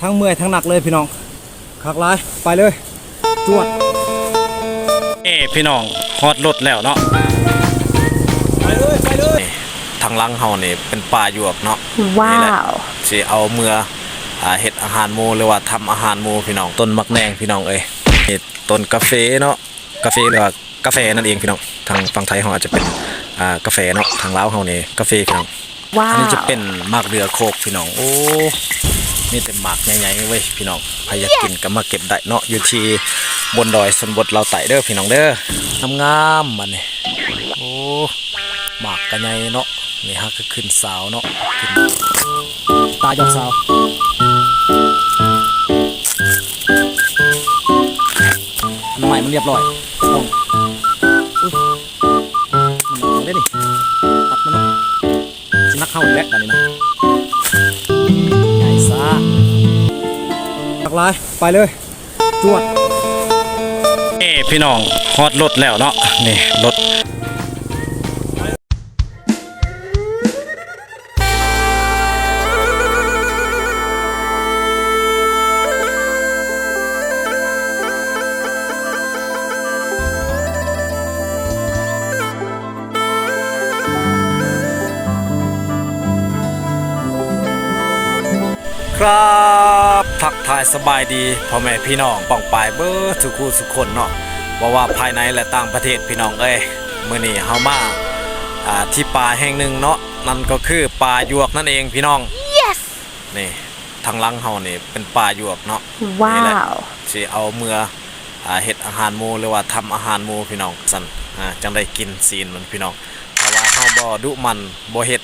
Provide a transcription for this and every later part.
ทั้งเมื่อยทั้งหนักเลยพี่น้องคักหลายไปเลยจวด เอ้พี่น้องฮอดรถแล้วเนาะไปเลยไปเลยนี่ทางหลังเฮานี่เป็นป่าหยวกเนาะว้านี่แหละวสิเอาเมื่ออ่าเฮ็ดอาหารหมูหรือว่าทำอาหารหมูพี่น้องต้นมักแนงพี่น้องเอ้ยนี่ต้นกาแฟเนาะกาแฟหรือว่ากาแฟนั่นเองพี่น้องทางฝั่งไทยเฮาอาจจะเป็นอ่ากาแฟเนาะทางลาวเฮานี่กาแฟพี่น้องว้าอันวนี้จะเป็นหมากเรือโคกพี่น้องโอ้ มีแต่หมากใหญ่ๆเว้ยพี่น้องใครอยากินก็มาเก็บได้เนาะอยู่ที่บนดอยสนบทเราไต่เด้อพี่น้องเด้องามมันนี่โอ้หมากกันใหญ่เนาะนี่ฮะคือขึ้นสาวเนาะขึ้นตายอดสาวอันใหม่มันเรียบร้อยต้องอุ๊ยมันหนักเลยดิตัดมันเนาะสินักเข้าอีกแล้วตอนนี้นะ หลาย ไปเลย จวด เอ้พี่น้องฮอดรถแล้วเนาะนี่รถ ทักทายสบายดีพ่อแม่พี่น้องป้องปายเบอร์ทุกคู่ทุกคนเนาะว่าว่าภายในและต่างประเทศพี่น้องเอ้ยมื้อนี้เฮามาอ่าที่ป่าแห่งหนึ่งเนาะนั่นก็คือป่าหยวกนั่นเองพี่น้อง yes นี่ทางหลังเฮานี่เป็นป่าหยวกเนาะว้านี่แหละวสิเอาเมื่ออ่าเฮ็ดอาหารหมูหรือว่าทำอาหารหมูพี่น้องสั่นอ่าจังได้กินซีนมันพี่น้องเพราะว่าเฮาบ่ดุมันบ่เฮ็ด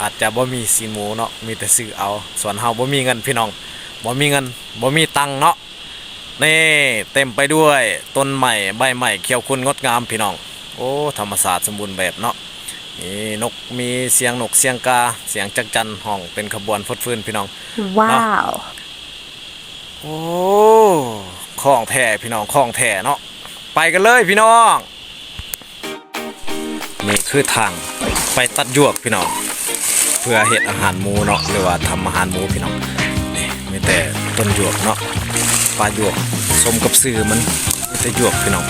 อาจจะบ่มีซีนหมูเนาะมีแต่ซื้อเอาส่วนเฮาบ่มีเงินพี่น้อง บ่มีเงินบ่มีตังค์เนาะนี่เต็มไปด้วยต้นใหม่ใบใหม่เขียวคุณงดงามพี่น้อง โอ้ธรรมศาสตร์สมบูรณ์แบบเนาะนี่นกมีเสียงนกเสียงกาเสียงจักจั่นห้องเป็นขบวนฟดฟื้นพี่น้อง ว้าว โอ้ของแท้พี่น้องของแท้เนาะไปกันเลยพี่น้อง นี่คือทางไปตัดหยวกพี่น้อง เพื่อเฮ็ดอาหารหมูเนาะหรือว่าทำอาหารหมูพี่น้องนี่มี แต่ต้นหยวกเนาะปลาหยวกสมกับซื้อมันมีแต่หยวกพี่น้อง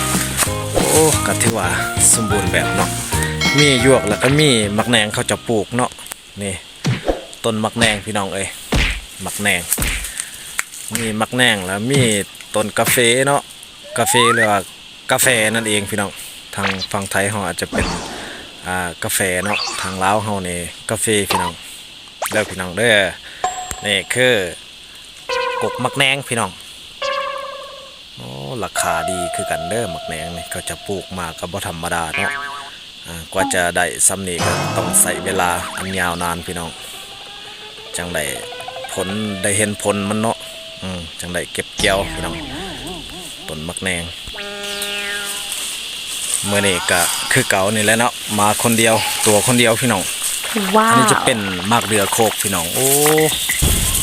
โอ้ก็ถือว่าสมบูรณ์แบบเนาะมีหยวกแล้วก็มีมักแนงเขาจะปลูกเนาะนี่ต้นมักแนงพี่น้องเอ้ยมักแนงมีมักแนงแล้วมีต้นกาแฟเนาะกาแฟหรือว่ากาแฟนั่นเองพี่น้องทางฝั่งไทยเขาอาจจะเป็นอ่ากาแฟเนาะทางลาวเขานี่กาแฟพี่น้องเด้อพี่น้องเด้อนี่คือ กกมักแหนงพี่น้องโอ้ราคาดีคือกันเด้อมักแหนงนี่เขาจะปลูกมาก็บ่ธรรมดาเนาะอ่ากว่าจะได้ซ้ำนี่ก็ต้องใส่เวลาอันยาวนานพี่น้อง จังได้ผลได้เห็นผลมันเนาะอืมจังได้เก็บเกี่ยวพี่น้องต้นมักแนงเมื่อนี้ก็คือเก่านี่แหละเนาะมาคนเดียวตัวคนเดียวพี่น้องว้าอันวนี้จะเป็นหมากเรือโคกพี่น้อง โอ้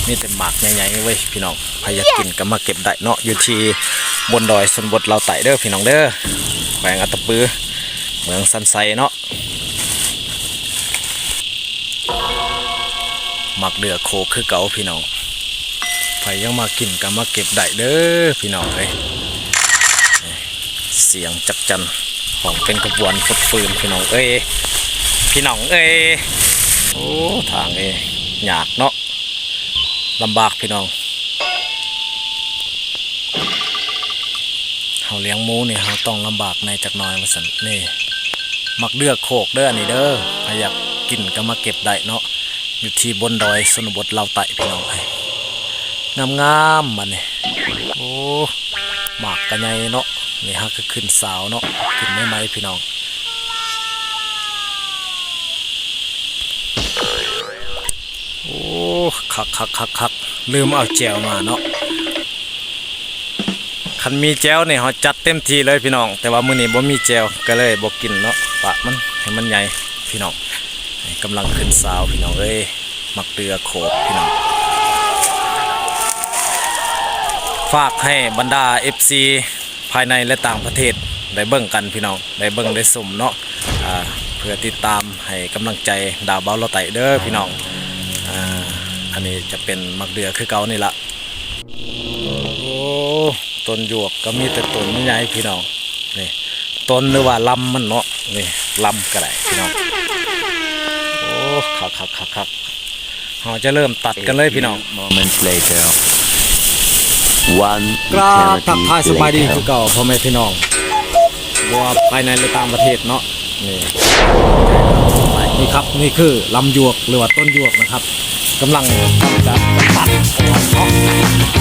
มีแต่หมากใหญ่ๆเว้ยพี่น้องใครอยากกินก็มาเก็บได้เนาะอยู่ที่บนดอยสนบทเราไต่เด้อพี่น้องเด้อแขวงอัตตปือเมืองสันไซเนาะหมากเรือโคกคือเก่าพี่น้องใครยังมากินก็มาเก็บได้เด้อพี่น้องเอ้ยนี่เสียงจักจันของเป็นกระบวนฟดฟืนพี่น้องเอ้ยพี่น้องเอ้ยโอ้ทางนี้ยากเนาะ ลำบากพี่น้องเฮาเลี้ยงหมูนี่เฮาต้องลำบากในจักน่อยมาสันนี่ มักเลือกโคกเด้อนี่เด้อใครอยากกินก็มาเก็บได้เนาะอยู่ที่บนดอยสนบทเราวไต่พี่น้องไอ้งามงามๆมันนี่โอ้หมากกันใหญ่เนาะนี่ฮะคือขึ้นสาวเนาะขึ้นไม่ไหมพี่น้อง คักคักคักคักลืมเอาแจวมาเนาะคันมีแจวเนี่ยเขาจัดเต็มทีเลยพี่น้อง แต่ว่ามื้อนี้บ่มีแจวก็เลยบ่กินเนาะปะมันให้มันใหญ่พี่น้องกำลังขึ้นสาวพี่น้องเอ้ยมักเรือโขกพี่น้องฝากให้บรรดา FC ภายในและต่างประเทศได้เบิ่งกันพี่น้องได้เบิ่งได้สมเนาะเพื่อติดตามให้กำลังใจดาวเบาเราไตเด้อพี่น้องอ่า อันนี้จะเป็นมักเดือคือเก่านี่ละต้นหยวกก็มีแต่ต้นใหญ่ๆพี่น้องนี่ต้นหรือว่าลำมันเนาะนี่ลำก็ได้พี่น้องโอ้คักคักคักคักเราจะเริ่มตัดกันเลยพี่น้อง moments later one กราบทัก eternity ทายสบายดีคื later อเก่าพ่อแม่พี่น้องบัวาภายในหรือต่างประเทศเนาะนี่นี่ครับนี่คือลำหยวกหรือว่าต้นหยวกนะครับ กำลังจะตัดออกเนาะ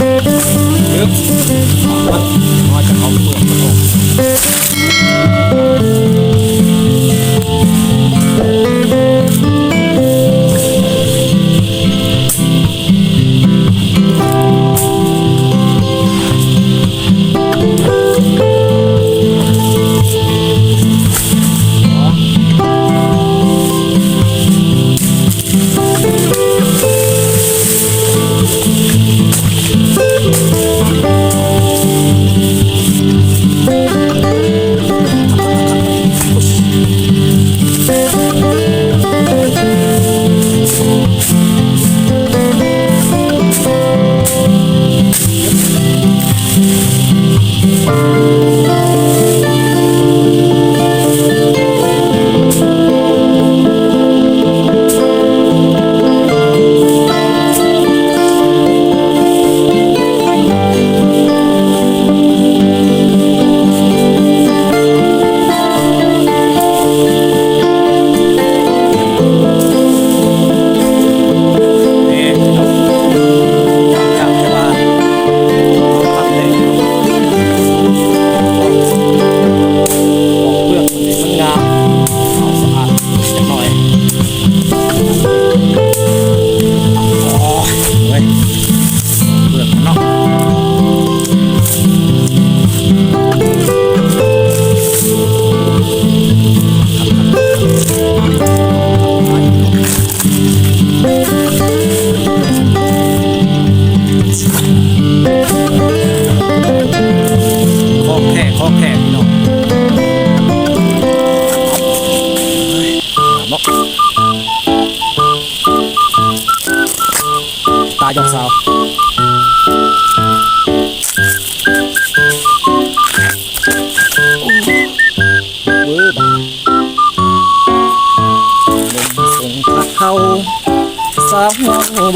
ลึกมันมาจะเอาตัวมันออกนี่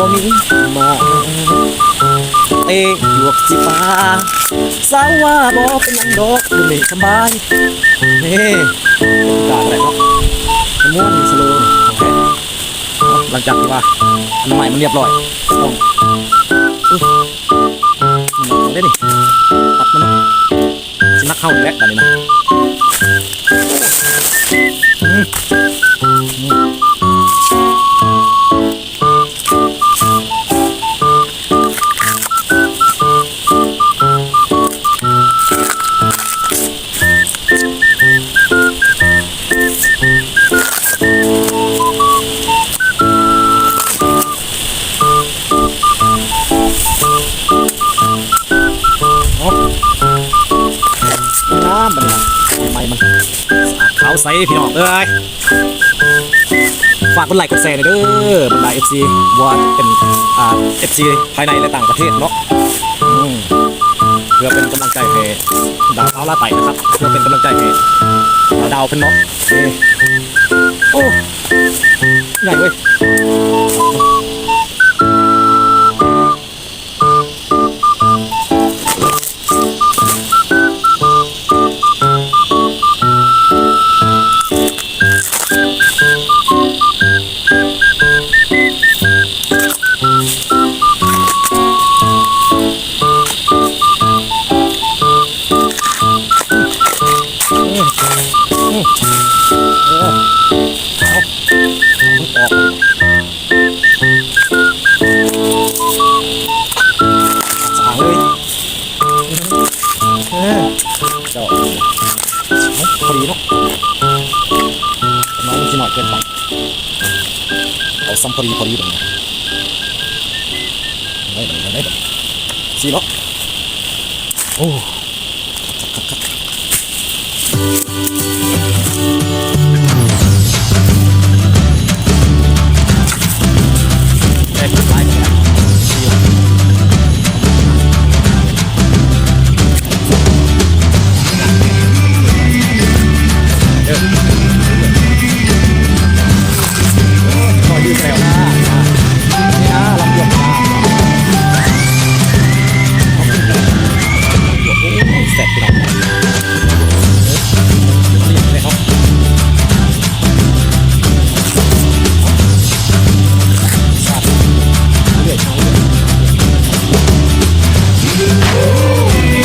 บ่มีหมองเตะหยวกสิฟ้าสาวว่าบ่เป็นหยังดอกอยู่นี่สบายนี่กาดอะไรเนาะมันม่วนมีสโลว์โอเคเอาหลังจากที่ว่าอันใหม่มันเรียบร้อยต้องอุ๊ยมันออกได้ดิตัดมันเนาะสินักเข้าอีกแล้วตอนนี้นะ ใสพี่น้องเอ้ยฝากกดไลค์กดแชร์หน่อยเด้อบรรดา FC ว่าเป็นอ่า FC ภายในและต่างประเทศเนาะเพื่อเป็นกำลังใจให้ดาวเท้าล่าไต่นะครับ เพื่อเป็นกำลังใจให้ดาวเป็นเนาะโอ้ใหญ่เว้ย 这一路我们一起往前冲好上坡的一的一来来来一本哦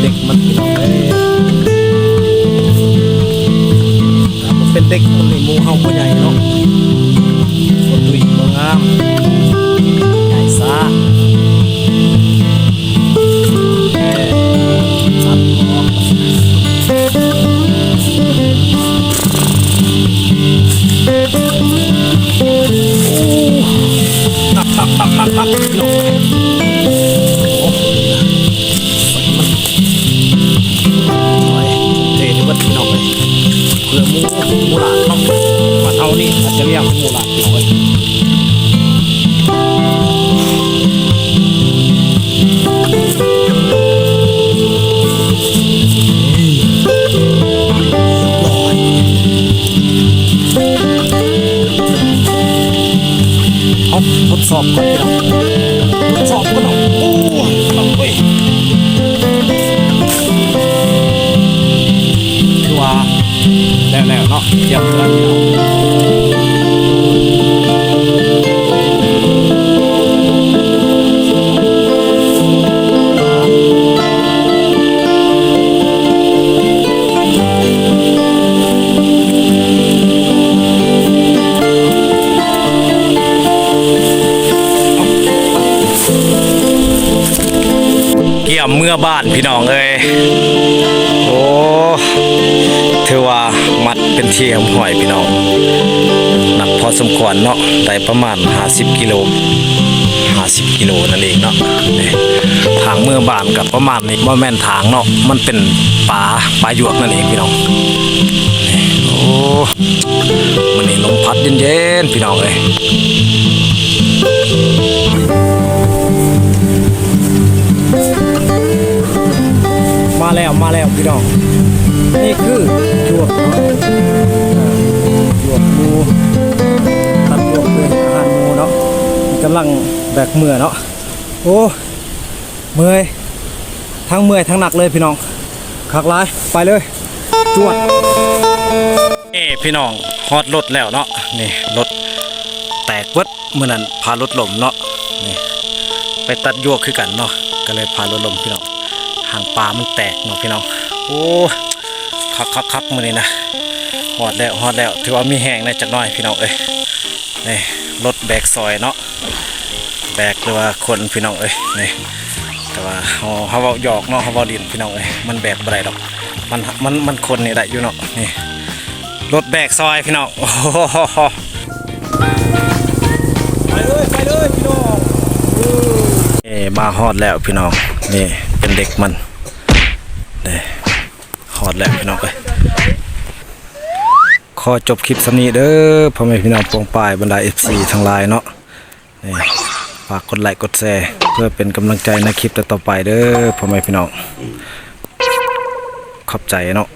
เขาก็ต้องเป็นเด็กมันพี่น้องเอ้ยถ้าบ่เป็นเด็กมันนี่มูเฮาบ่ใหญ่เนาะ สอบก่อนพี่น้องทดสอบก่อนนะโอ้ยเอาเว้ยคือว่าแล้วแล้วเนาะเยี่ยมเลยพี่น้อง บ้านพี่น้องเอ้ยโอ้ถือว่ามัดเป็นเที่หห่อยพี่น้อง หนักพอสมควรเนาะได้ประมาณ 50 กิโล50กิโลนั่นเองเนาะทางเมื่อบานกับประมาณนี้บ่แม่นทางเนาะมันเป็นป่าป่าหยวกนั่นเองพี่น้องโอ้มันนี่ลมพัดเย็นๆพี่น้องเอ้ย มาแล้วมาแล้วพี่น้อง นี่คือจวกเนาะอ่าจวกมูตัดจวกเป็นอาหารหมูเนาะกำลังแบกเมื่อเนาะโอ้เมื่อยทั้งเมื่อยทั้งหนักเลยพี่น้องขักหลายไปเลยจวดเอ้พี่น้องฮอดรถแล้วเนาะนี่รถแตกเบิดเมื่อนั้นพารถลมเนาะนี่ไปตัดยวกคือกันเนาะก็เลยพารถลมพี่น้อง หางปลามันแตกเนาะพี่น้องโอ้คักคักคักมือนี้นะฮอดแล้วฮอดแล้วถือว่ามีแห้งในจักน่อยพี่น้องเอ้ยนี่รถแบกซอยเนาะแบกหรือว่าคนพี่น้องเอ้ยนี่แต่ว่าเขาเขาหยอกเนาะเขาเว้าดินพี่น้องเอ้ยมันแบกบ่ได้ดอกมันมันมันคนนี่ได้อยู่เนาะนี่รถแบกซอยพี่น้องโอ้ไปเลยไปเลยพี่น้องเอ้มาฮอดแล้วพี่น้องนี่ เป็นเด็กมันนี่หอดแล้วพี่น้องเอ้ยขอจบคลิปสำนีเด้อพ่อแม่พี่น้องปวงปลายบรรดา FC ทั้งหลายเนาะนี่ฝากกดไลค์กดแชร์เพื่อเป็นกำลังใจในคลิปต่อไปเด้อพ่อแม่พี่น้องขอบใจเนาะ